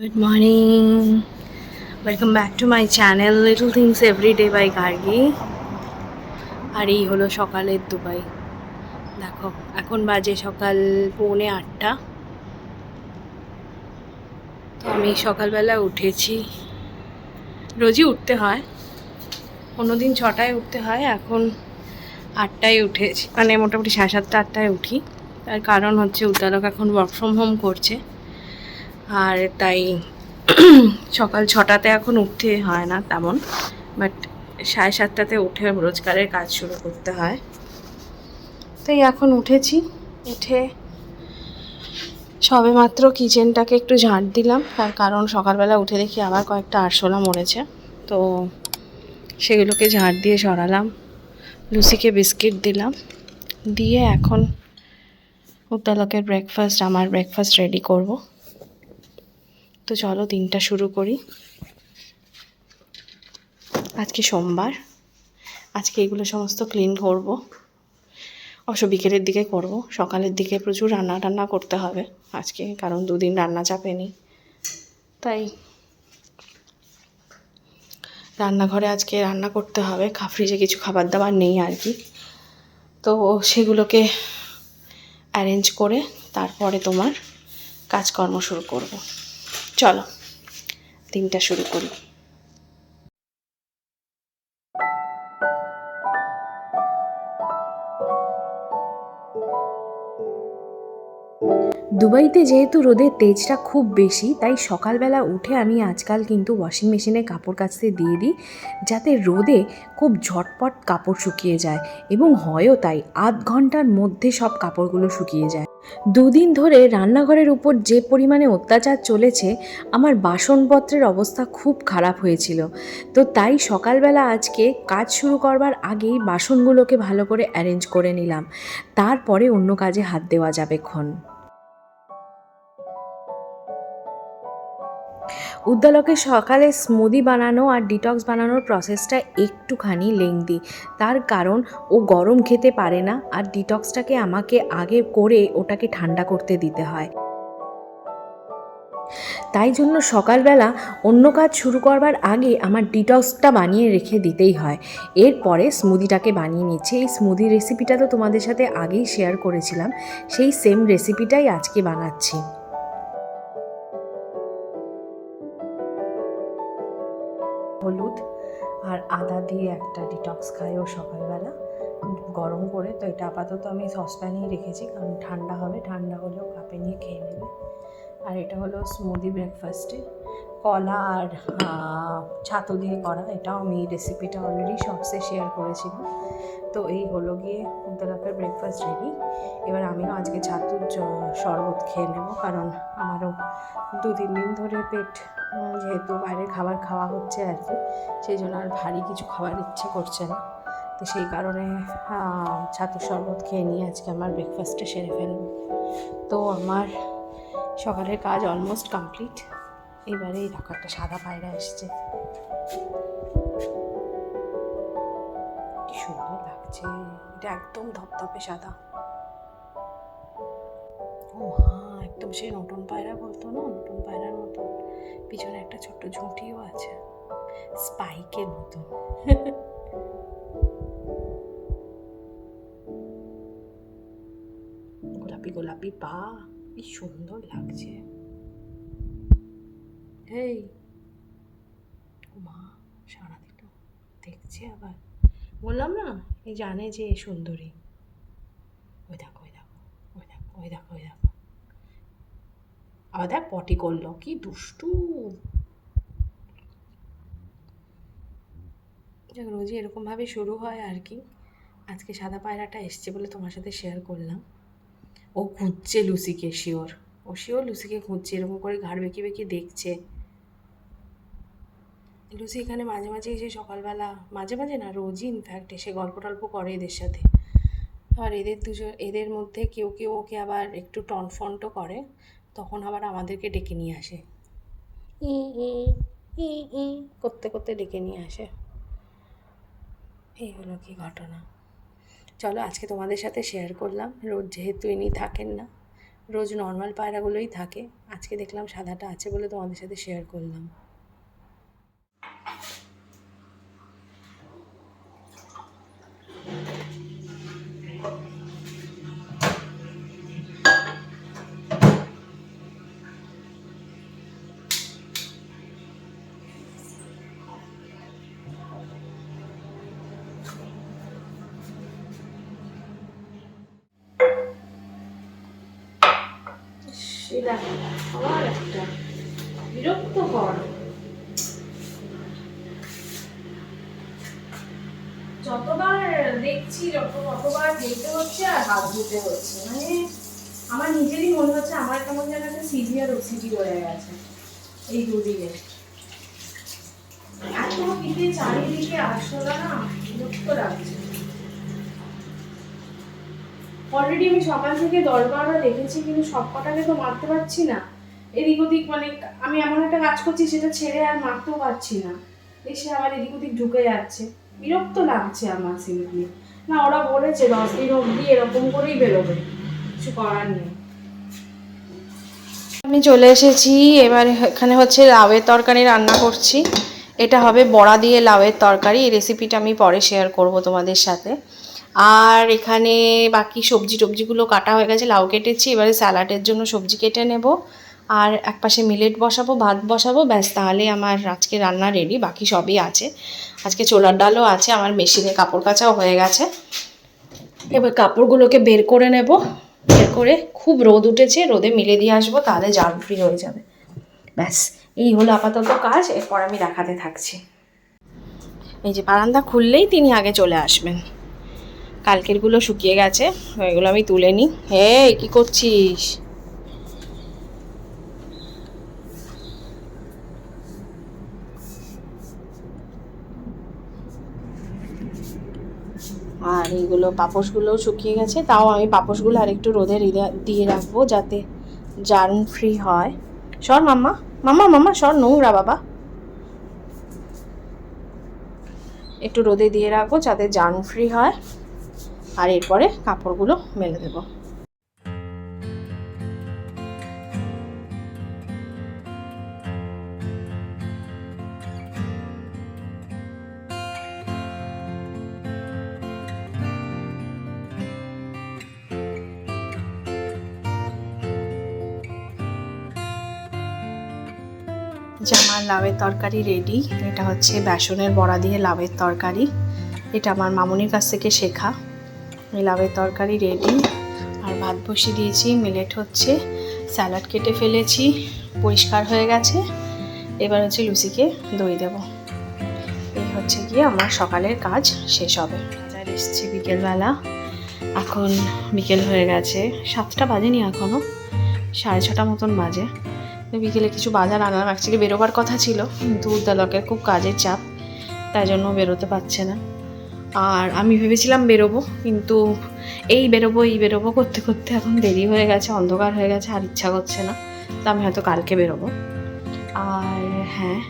Good morning. Welcome back to my channel, Little Things Every Day by Gargi. আর এই হলো সকালের Dubai. দেখো, এখন বাজে সকাল পৌনে আটটা। তো আমি সকালবেলা উঠেছি। রোজই উঠতে হয়। অন্যদিন ছটায় উঠতে হয়, এখন আটটায় উঠেছি। মানে মোটামুটি সাড়ে সাতটা, আটটায় উঠি। তার কারণ হচ্ছে উদ্দালক এখন ওয়ার্ক ফ্রম হোম করছে। আর তাই সকাল ছটাতে এখন উঠতে হয় না তেমন বাট সাড়ে সাতটাতে উঠে রোজগারের কাজ শুরু করতে হয়। তাই এখন উঠেছি, উঠে সবে মাত্র কিচেনটাকে একটু ঝাঁট দিলাম, তার কারণ সকালবেলা উঠে দেখি আবার কয়েকটা আরশোলা মরেছে, তো সেগুলোকে ঝাঁট দিয়ে সরালাম, লুসিকে বিস্কিট দিলাম, দিয়ে এখন উদ্দালকের ব্রেকফাস্ট আমার ব্রেকফাস্ট রেডি করব। তো চলো দিনটা শুরু করি। আজকে সোমবার। আজকে এগুলো সমস্ত ক্লিন করব। অবশ্য বিকেলের দিকে করব। সকালের দিকে প্রচুর রান্না টান্না করতে হবে আজকে, কারণ দুদিন রান্না চাপেনি তাই রান্নাঘরে আজকে রান্না করতে হবে। ফ্রিজে কিছু খাবার দাবার নেই আর কি। তো সেগুলোকে অ্যারেঞ্জ করে তারপরে তোমার কাজকর্ম শুরু করব। চলো দিনটা শুরু করি। দুবাইতে যেহেতু রোদের তেজটা খুব বেশি, তাই সকালবেলা উঠে আমি আজকাল কিন্তু ওয়াশিং মেশিনে কাপড় কাচতে দিয়ে দিই, যাতে রোদে খুব ঝটপট কাপড় শুকিয়ে যায় এবং হয়ও তাই আধ ঘণ্টার মধ্যে সব কাপড়গুলো শুকিয়ে যায়। দুদিন ধরে রান্নাঘরের উপর যে পরিমাণে অত্যাচার চলেছে, আমার বাসনপত্রের অবস্থা খুব খারাপ হয়েছিল। তো তাই সকালবেলা আজকে কাজ শুরু করবার আগেই বাসনগুলোকে ভালো করে অ্যারেঞ্জ করে নিলাম। তারপরে অন্য কাজে হাত দেওয়া যাবে ক্ষণ উদ্দালকে সকালে স্মুদি বানানো আর ডিটক্স বানানোর প্রসেসটা একটুখানি লেংদি তার কারণ, ও গরম খেতে পারে না আর ডিটক্সটাকে আমাকে আগে করে ওটাকে ঠান্ডা করতে দিতে হয়। তাই জন্য সকালবেলা অন্য কাজ শুরু করবার আগে আমার ডিটক্সটা বানিয়ে রেখে দিতেই হয়। এরপরে স্মুদিটাকে বানিয়ে নিচ্ছি। এই স্মুদি রেসিপিটা তো তোমাদের সাথে আগেই শেয়ার করেছিলাম। সেই সেম রেসিপিটাই আজকে বানাচ্ছি। হলুদ আর আদা দিয়ে একটা ডিটক্স খাই ও সকালবেলা। গরম করে, তো এটা আপাতত আমি সসপ্যানেই রেখেছি, কারণ ঠান্ডা হবে, ঠান্ডা হলেও কাপে নিয়ে খেয়ে নেবে। আর এটা হলো স্মুদি ব্রেকফাস্টে কলা আর ছাতু দিয়ে করা, এটাও আমি রেসিপিটা অলরেডি শর্টসে শেয়ার করেছিলাম। তো এই হলো গিয়ে উদ্দালাপের ব্রেকফাস্ট রেডি এবার আমিও আজকে ছাতুর শরবত খেয়ে নেব, কারণ আমারও দু তিন দিন ধরে পেট যেহেতু বাইরের খাবার খাওয়া হচ্ছে আর কি, সেই জন্য আর ভারী কিছু খাবার ইচ্ছে করছে না। তো সেই কারণে ছাতুর শরবত খেয়ে নিয়ে আজকে আমার ব্রেকফাস্টটা সেরে ফেলব। তো আমার সকালের কাজ অলমোস্ট কমপ্লিট এবারে এই একটা সাদা পায়রা এসছে। লাগছে এটা একদম ধপধপে সাদা। ও হ্যাঁ একদম সেই নতুন পায়রা বলতো না? নতুন পায়রার মতো। পিছনে একটা ছোট্ট ঝুঁটিও আছে। স্পাইকের মতো। গোলাপি গোলাপি পা কি সুন্দর লাগছে। ও মা সারা দিল দেখছে আবার। বললাম না এই জানে যে সুন্দরী। ওই দেখো ওই দেখো ওই দেখো ওই দেখো ওই দেখো। আবার দেখ, পটি করল, কি দুষ্টু। রোজই এরকমভাবে শুরু হয় আর কি। আজকে সাদা পায়রাটা এসছে বলে তোমার সাথে শেয়ার করলাম। ও খুঁজছে লুসিকে শিওর ও শিওর লুসিকে খুঁজছে, এরকম করে ঘাড় বেঁকে বেঁকে দেখছে। লুসি এখানে মাঝে মাঝে এসে সকালবেলা, মাঝে মাঝে না, রোজই ইনফ্যাক্ট এসে গল্প টল্প করে এদের সাথে। আর এদের দুজন, এদের মধ্যে কেউ কেউ ওকে আবার একটু টনফন্টও করে, তখন আবার আমাদেরকে ডেকে নিয়ে আসে। ই ই করতে করতে ডেকে নিয়ে আসে। এই হলো কি ঘটনা। চলো আজকে তোমাদের সাথে শেয়ার করলাম। রোজ যেহেতু ইনি থাকেন না, রোজ নর্মাল পায়রাগুলোই থাকে। আজকে দেখলাম সাদাটা আছে বলে তোমাদের সাথে শেয়ার করলাম। সেটা আবার একটা বিরক্ত কর যতবার দেখছি, যত কতবার যেতে হচ্ছে আর হাত ধুতে হচ্ছে মানে আমার নিজেরই মনে হচ্ছে আমার কেমন যেন একটা সিভিয়ার ওসিডি হয়ে গেছে এই দুদিনে। এত দিকে চারিদিকে আসলা না বিরক্ত লাগছে। অলরেডি আমি সকাল থেকে দশ দেখেছি, কিন্তু সব কটাকে তো মারতে পারছি না। এদিক ওদিক মানে আমি এমন একটা কাজ করছি, সেটা ছেড়ে আর মারতেও পারছি না। এসে আবার এদিক ওদিক ঢুকে যাচ্ছে। বিরক্ত লাগছে আমার সিম্পলি। না, ওরা বলেছে দশ দিন অবধি এরকম করেই বেরোবে। কিছু করার নেই। আমি চলে এসেছি, এবার এখানে হচ্ছে লাউয়ের তরকারি রান্না করছি। এটা হবে বড়া দিয়ে লাউয়ের তরকারি। এই রেসিপিটা আমি পরে শেয়ার করব তোমাদের সাথে। আর এখানে বাকি সবজি টবজিগুলো কাটা হয়ে গেছে, লাউ কেটেছি, এবারে স্যালাডের জন্য সবজি কেটে নেব। আর একপাশে মিলেট বসাবো, ভাত বসাবো, ব্যাস, তাহলে আমার আজকে রান্না রেডি বাকি সবই আছে। আজকে ছোলার ডালও আছে, আমার মেশিনে কাপড় কাচাও হয়ে গেছে। এবার কাপড়গুলোকে বের করে নেব। বের করে খুব রোদ উঠেছে, রোদে মিলে দিয়ে আসব, তাহলে জাল ফ্রি হয়ে যাবে। ব্যাস, এই হলো আপাতত কাজ, এরপর আমি দেখাতে থাকছি। এই যে বারান্দা খুললেই তিনি আগে চলে আসবেন। কালকেরগুলো শুকিয়ে গেছে, এগুলো আমি তুলে নিই। হে কি করছিস? আর এইগুলো পাপোশগুলোও শুকিয়ে গেছে, তাও আমি পাপোশগুলো আরেকটু রোদে দিয়ে রাখব যাতে জার্ম ফ্রি হয়। সর মাম্মা মাম্মা মাম্মা, সর, নোংরা বাবা। একটু রোদে দিয়ে রাখব যাতে জার্ম ফ্রি হয়। আর এরপরে কাপড়গুলো মেলে দেবো। যে আমার লাউয়ের তরকারি রেডি এটা হচ্ছে বেসনের বড়া দিয়ে লাউয়ের তরকারি। এটা আমার মামুনির কাছ থেকে শেখা। লাউয়ের তরকারি রেডি আর ভাত বসিয়ে দিয়েছি। মিলেট হচ্ছে স্যালাড কেটে ফেলেছি, পরিষ্কার হয়ে গেছে। এবার হচ্ছে লুচিকে দই দেব। এই হচ্ছে গিয়ে আমার সকালের কাজ শেষ হবে। বাজার এসছি বিকেলবেলা। এখন বিকেল হয়ে গেছে, সাতটা বাজেনি এখনও সাড়ে ছটা মতন বাজে। বিকেলে কিছু বাজার আনলাম অ্যাকচুয়ালি বেরোবার কথা ছিল, কিন্তু উদ্দালকের খুব কাজের চাপ, তাই জন্য বেরোতে পারছে না। আর আমি ভেবেছিলাম বেরোবো, কিন্তু এই বেরোবো এই বেরোবো করতে করতে এখন দেরি হয়ে গেছে, অন্ধকার হয়ে গেছে, আর ইচ্ছা করছে না। তো আমি হয়তো কালকে বেরোবো। আর হ্যাঁ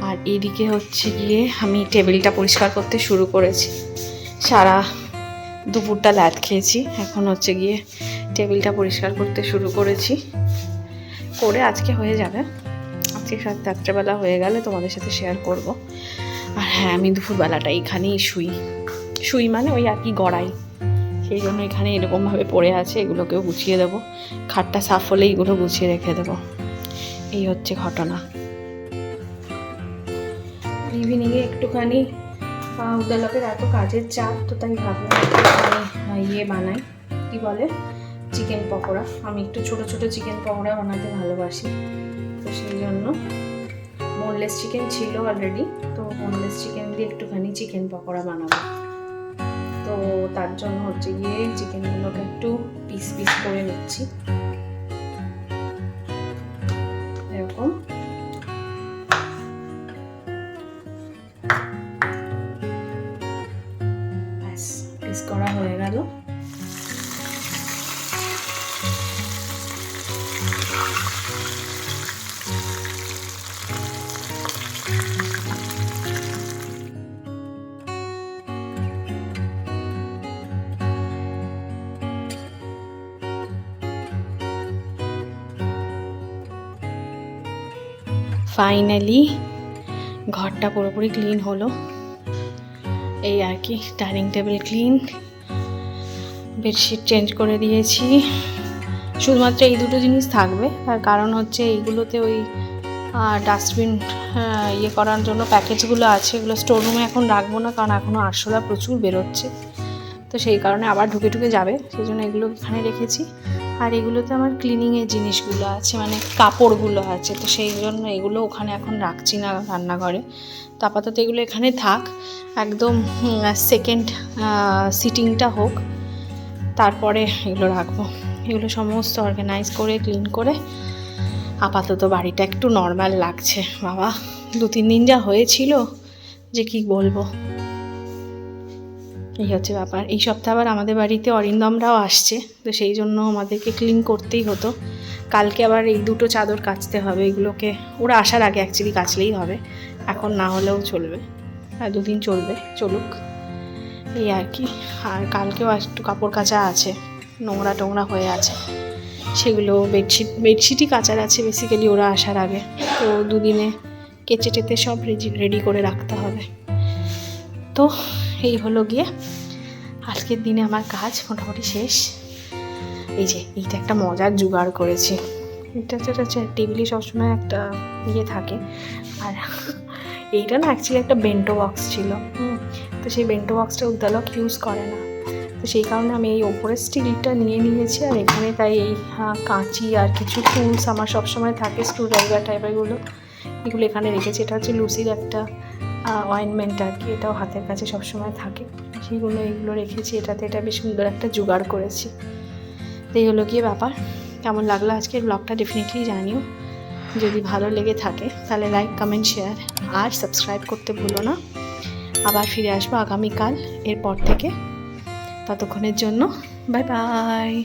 আর এদিকে হচ্ছে গিয়ে আমি টেবিলটা পরিষ্কার করতে শুরু করেছি। সারা দুপুরটা ল্যাদ খেয়েছি। এখন হচ্ছে গিয়ে টেবিলটা পরিষ্কার করতে শুরু করেছি। করে আজকে হয়ে যাবে। আজকে সাত, রাত্রেবেলা হয়ে গেলে তোমাদের সাথে শেয়ার করব। আর হ্যাঁ আমি দুপুরবেলাটা এখানেই শুই। শুই মানে ওই আর কি গড়াই। সেই জন্য এখানে এরকমভাবে পড়ে আছে, এগুলোকেও গুছিয়ে দেবো। খাটটা সাফ হলে এগুলো গুছিয়ে রেখে দেবো। এই হচ্ছে ঘটনা। ইভিনিংয়ে একটুখানি উদালকের এত কাজের চাপ, তো তাই ভাবলাম ইয়ে বানাই। কি বলে? চিকেন পকোড়া। আমি একটু ছোট ছোট চিকেন পকোড়া বানাতে ভালোবাসি। তো সেই জন্য বোনলেস চিকেন ছিল অলরেডি তো বোনলেস চিকেন দিয়ে একটুখানি চিকেন পকোড়া বানাবো। তো তার জন্য হচ্ছে গিয়ে চিকেনগুলোকে একটু পিস পিস করে নিচ্ছি। ফাইনালি ঘরটা পুরোপুরি ক্লিন হলো। এই আর কি dining table clean bedsheet change করে দিয়েছি। শুধুমাত্র এই দুটো জিনিস থাকবে, তার কারণ হচ্ছে এইগুলোতে ওই ডাস্টবিন ইয়ে করার জন্য প্যাকেজগুলো আছে, এগুলো স্টোর রুমে এখন রাখব না, কারণ এখনও আরশোলা প্রচুর বেরোচ্ছে। তো সেই কারণে আবার ঢুকে ঢুকে যাবে সেই জন্য এগুলো এখানে রেখেছি। আর এগুলোতে আমার ক্লিনিংয়ের জিনিসগুলো আছে মানে কাপড়গুলো আছে, তো সেই জন্য এগুলো ওখানে এখন রাখছি না রান্নাঘরে। তো আপাতত এগুলো এখানে থাক, একদম সেকেন্ড সিটিংটা হোক, তারপরে এগুলো রাখব। এগুলো সমস্ত অর্গানাইজ করে ক্লিন করে, আপাতত বাড়িটা একটু নর্মাল লাগছে। বাবা দু তিন দিন যা হয়েছিল, যে কি বলব? এই হচ্ছে ব্যাপার। এই সপ্তাহে আবার আমাদের বাড়িতে অরিন্দমরাও আসছে, তো সেই জন্য আমাদেরকে ক্লিন করতেই হতো। কালকে আবার এই দুটো চাদর কাচতে হবে, এগুলোকে ওরা আসার আগে অ্যাকচুয়ালি কাচলেই হবে। এখন না হলেও চলবে। আর দুদিন চলবে, চলুক। এই আর কি। আর কালকেও একটু কাপড় কাচা আছে, নোংরা টোংরা হয়ে আছে। সেগুলো বেডশিট বেডশিটই কাচার আছে বেসিক্যালি ওরা আসার আগে। তো দুদিনে কেচে টেতে সব রেডি করে রাখতে হবে। তো এই হলো গিয়ে আজকের দিনে আমার কাজ মোটামুটি শেষ। এই যে, এইটা একটা মজার জোগাড় করেছি। এটা যেটা হচ্ছে টেবিলে সবসময় একটা ইয়ে থাকে। আর এইটা না অ্যাকচুয়ালি একটা বেন্টো বক্স ছিল। তো সেই বেন্টো বক্সটা উদ্দালক ইউজ করে না। তো সেই কারণে আমি এই ওপরের স্টিলটা নিয়ে নিয়েছি আর এখানে তাই এই কাঁচি আর কিছু টুলস আমার সবসময় থাকে স্ক্রু ড্রাইভার টাইপেরগুলো এগুলো এখানে রেখেছি। এটা হচ্ছে লুসির একটা অয়েনমেন্ট আর কি, এটাও হাতের কাছে সবসময় থাকে। সেইগুলো এইগুলো রেখেছি, এটাতে এটা বেশ সুন্দর একটা জোগাড় করেছি। তো এই হলো গিয়ে ব্যাপার। কেমন লাগল আজকের ব্লগটা ডেফিনেটলি জানিও। যদি ভালো লেগে থাকে, তাহলে লাইক কমেন্ট শেয়ার আর সাবস্ক্রাইব করতে ভুলো না। আবার ফিরে আসব আগামীকাল এরপর থেকে। ততক্ষণের জন্য বাই বাই